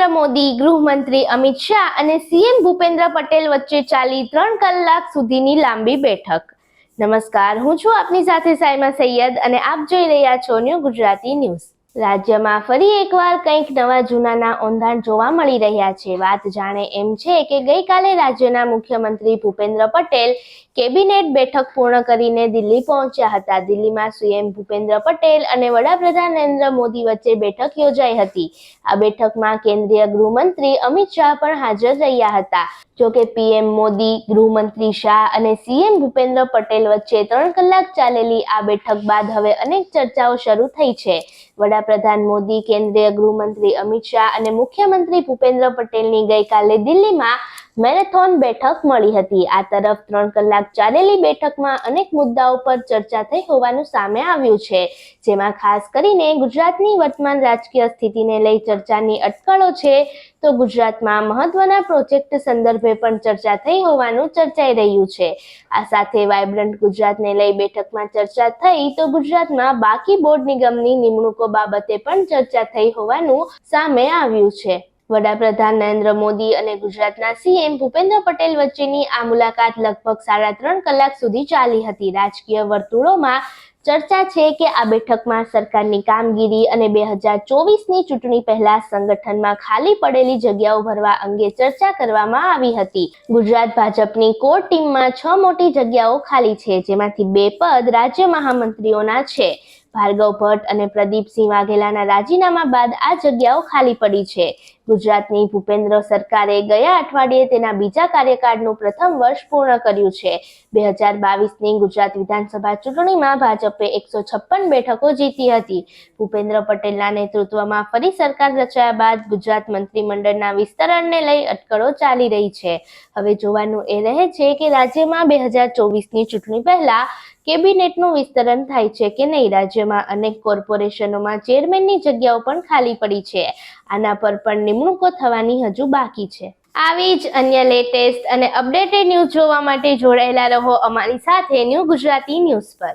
નરેન્દ્ર મોદી, ગૃહમંત્રી અમિત શાહ અને સીએમ ભૂપેન્દ્ર પટેલ વચ્ચે ચાલી ત્રણ કલાક સુધીની લાંબી બેઠક. નમસ્કાર, હું છું આપની સાથે સાયમા સૈયદ અને આપ જોઈ રહ્યા છો ન્યૂ ગુજરાતી ન્યૂઝ. રાજ્યમાં ફરી એકવાર કંઈક નવા જૂનાના ઓંધાણ જોવા મળી રહ્યા છે. વાત જાણે એમ છે કે ગઈકાલે રાજ્યના મુખ્યમંત્રી ભૂપેન્દ્ર પટેલ કેબિનેટ બેઠક પૂર્ણ કરીને દિલ્હી પહોંચ્યા હતા. દિલ્હીમાં સીએમ ભૂપેન્દ્ર પટેલ અને વડાપ્રધાન નરેન્દ્ર મોદી વચ્ચે બેઠક યોજાઈ હતી. આ બેઠકમાં કેન્દ્રીય ગૃહમંત્રી અમિત શાહ પણ હાજર રહ્યા હતા. જોકે પીએમ મોદી, ગૃહમંત્રી શાહ અને સીએમ ભૂપેન્દ્ર પટેલ વચ્ચે ત્રણ કલાક ચાલેલી આ બેઠક બાદ હવે અનેક ચર્ચાઓ શરૂ થઈ છે. વડાપ્રધાન મોદી કેન્દ્રીય ગૃહમંત્રી અમિત શાહ અને મુખ્યમંત્રી ભૂપેન્દ્ર પટેલની ગઈકાલે દિલ્હીમાં મેરેથોન બેઠક મળી હતી. આ તરફ ત્રણ કલાક ચાલેલી બેઠકમાં અનેક મુદ્દાઓ પર ચર્ચા થઈ હોવાનું સામે આવ્યું છે. જેમાં ખાસ કરીને ગુજરાતની વર્તમાન રાજકીય સ્થિતિને લઈ ચર્ચાની અટકળો છે, તો ગુજરાતમાં મહત્વના પ્રોજેક્ટ સંદર્ભે પણ ચર્ચા થઈ હોવાનું ચર્ચાઈ રહ્યું છે. આ સાથે વાયબ્રન્ટ ગુજરાતને લઈ બેઠકમાં ચર્ચા થઈ, તો ગુજરાતમાં બાકી બોર્ડ નિગમની નિમણૂકો બાબતે પણ ચર્ચા થઈ હોવાનું સામે આવ્યું છે. વડાપ્રધાન નરેન્દ્ર મોદી અને ગુજરાતના સીએમ ભૂપેન્દ્ર પટેલ વચ્ચેની આ મુલાકાત લગભગ સાડા ત્રણ કલાક સુધી ચાલી હતી. રાજકીય વર્તુળોમાં ચર્ચા છે કે આ બેઠકમાં સરકારની કામગીરી અને બે હજાર ચોવીસની ચૂંટણી પહેલા સંગઠનમાં ખાલી પડેલી જગ્યાઓ ભરવા અંગે ચર્ચા કરવામાં આવી હતી. ગુજરાત ભાજપની કોર ટીમમાં છ મોટી જગ્યાઓ ખાલી છે, જેમાંથી બે પદ રાજ્ય મહામંત્રીઓના છે. ભાર્ગવ ભટ્ટ અને પ્રદીપસિંહ વાઘેલાના રાજીનામા બાદ આ જગ્યાઓ ખાલી પડી છે. ગુજરાતની ભૂપેન્દ્ર સરકારે ગયા અઠવાડિયે તેના બીજા કાર્યકાળનું પ્રથમ વર્ષ પૂર્ણ કર્યું છે. બે હજાર બાવીસની ગુજરાત વિધાનસભા ચૂંટણીમાં ભાજપે એકસો છપ્પન બેઠકો જીતી હતી. ભૂપેન્દ્ર પટેલના નેતૃત્વમાં ફરી સરકાર રચાયા બાદ ગુજરાત મંત્રીમંડળના વિસ્તરણને લઈ અટકળો ચાલી રહી છે. હવે જોવાનું એ રહે છે કે રાજ્યમાં બે હજાર ચોવીસની ચૂંટણી પહેલા કેબિનેટનું વિસ્તરણ થાય છે કે નહીં રાજ્યમાં અનેક કોર્પોરેશનોમાં ચેરમેનની જગ્યાઓ પણ ખાલી પડી છે. આના પર પણ નિમણૂકો થવાની હજુ બાકી છે. આવી જ અન્ય લેટેસ્ટ અને અપડેટેડ ન્યૂઝ જોવા માટે જોડાયેલા રહો અમારી સાથે ન્યૂ ગુજરાતી ન્યૂઝ પર.